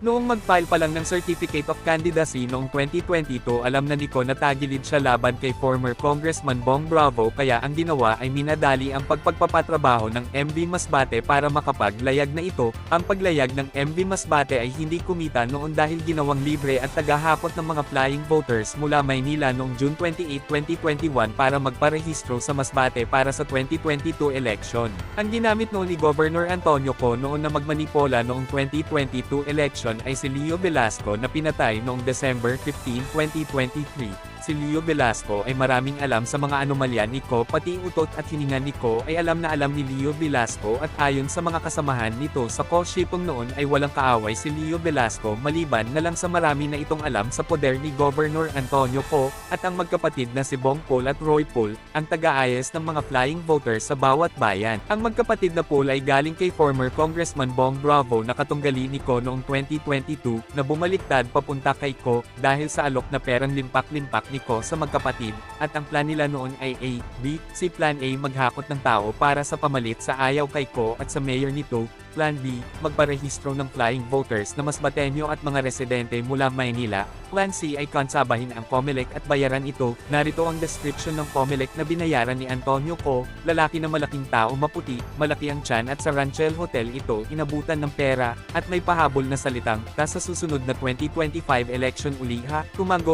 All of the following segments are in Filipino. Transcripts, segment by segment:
Noong mag-file pa lang ng Certificate of Candidacy noong 2022 alam na ni Ko na tagilid siya laban kay former Congressman Bong Bravo kaya ang ginawa ay minadali ang pagpagpapatrabaho ng MV Masbate para makapaglayag na ito. Ang paglayag ng MV Masbate ay hindi kumita noon dahil ginawang libre at tagahapot ng mga flying voters mula Maynila noong June 28, 2021 para magparehistro sa Masbate para sa 2022 election. Ang ginamit noon ni Governor Antonio Co noon na magmanipola noong 2022 election ay si Leo Velasco na pinatay noong December 15, 2023. Si Leo Velasco ay maraming alam sa mga anomalya ni Ko pati utot at hininga ni Ko ay alam na alam ni Leo Velasco at ayon sa mga kasamahan nito sa Ko Shipong noon ay walang kaaway si Leo Velasco maliban na lang sa marami na itong alam sa poder ni Governor Antonio Co at ang magkapatid na si Bong Paul at Roy Paul ang taga-ayos ng mga flying voters sa bawat bayan. Ang magkapatid na Paul ay galing kay former Congressman Bong Bravo na katunggali ni Ko noong 2022 na bumaliktad papunta kay Ko dahil sa alok na perang limpak-limpak ni Ko sa magkapatid at ang plan nila noon ay A, B, si Plan A maghakot ng tao para sa pamalit sa ayaw kay Ko at sa mayor nito, Plan B, magparehistro ng flying voters na mas batenyo at mga residente mula Maynila. Plan C ay konsabahin ang COMELEC at bayaran ito. Narito ang description ng COMELEC na binayaran ni Antonio Co, lalaki na malaking tao maputi, malaki ang tiyan at sa Ranchel Hotel ito inabutan ng pera, at may pahabol na salitang, ta sa susunod na 2025 election uli ha,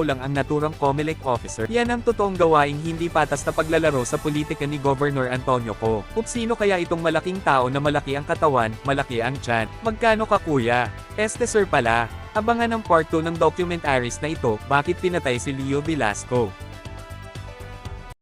lang ang naturang COMELEC officer. Yan ang totoong gawaing hindi patas na paglalaro sa politika ni Governor Antonio Co. Kung sino kaya itong malaking tao na malaki ang katawan, malaki ang tiyan. Magkano ka kuya? Este sir pala. Abangan ang part 2 ng documentaries na ito, bakit pinatay si Leo Velasco.